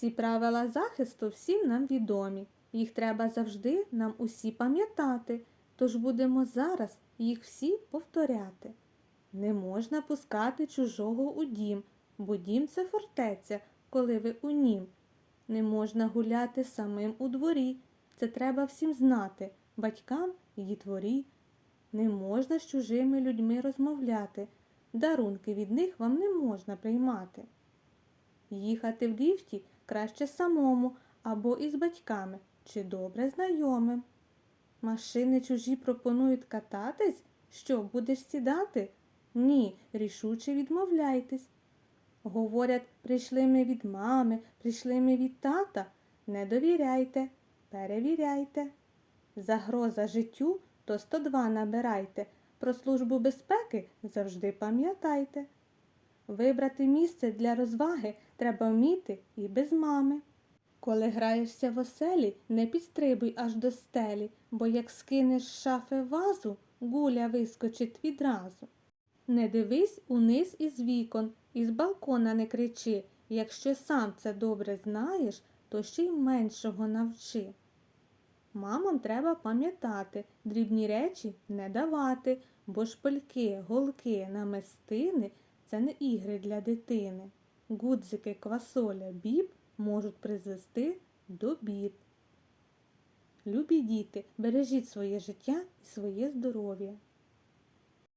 Ці правила захисту всім нам відомі. Їх треба завжди нам усі пам'ятати, тож будемо зараз їх всі повторяти. Не можна пускати чужого у дім, бо дім це фортеця, коли ви у нім. Не можна гуляти самим у дворі, це треба всім знати, батькам і дітворі. Не можна з чужими людьми розмовляти, дарунки від них вам не можна приймати. Їхати в ліфті краще самому або із батьками чи добре знайомим. Машини чужі пропонують кататись? Що, будеш сідати? Ні, рішуче відмовляйтесь. Говорять, прийшли ми від мами, прийшли ми від тата. Не довіряйте, перевіряйте. Загроза життю то 102 набирайте. Про службу безпеки завжди пам'ятайте. Вибрати місце для розваги треба вміти і без мами. Коли граєшся в оселі, не підстрибуй аж до стелі, бо як скинеш з шафи вазу, гуля вискочить відразу. Не дивись униз із вікон, із балкона не кричи. Якщо сам це добре знаєш, то ще й меншого навчи. Мамам треба пам'ятати, дрібні речі не давати, бо шпильки, голки, намистини це не ігри для дитини. Гудзики, квасоля, біб можуть призвести до бід. Любі діти, бережіть своє життя і своє здоров'я.